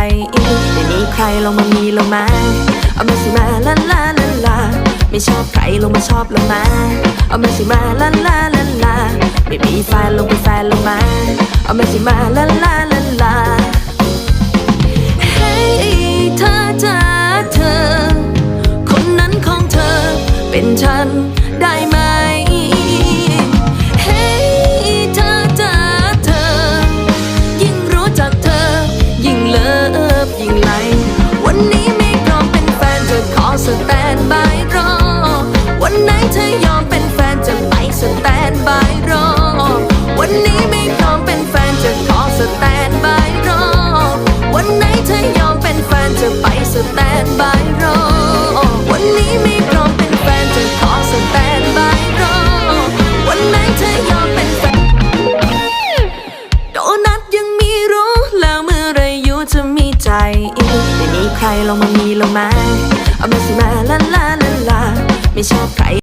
รลงมามีลงมาเอามาสิมาลาลาลาลาไม่ชอบใครลงมาชอบลงมาเอามาสิมาลาลาลาลาไม่มีแฟนลงเป็นแฟนลงมาเอามาสิมาลาลาลาลาเฮ้ยเธอจ้าเธอ คนนั้นของเธอเป็นฉันได้ไหม วันไหนเธอยอมเป็นแฟนจะไปสแตนบายรอ วันนี้ไม่พร้อมเป็นแฟนจะขอสแตนบายรอ วันไหนเธอยอมเป็นแฟนจะไปสแตนบายรอ วันนี้ไม่พร้อมเป็นแฟนจะขอสแตนบายรอ วันไหนเธอยอมเป็นแฟนโดนัทยังมีรู้ แล้วเมื่อไรยูจะมีใจอีกไม่มีใครลองมามีลงมาเอามาสิมาลาลาลาลา ไม่ชอบใคร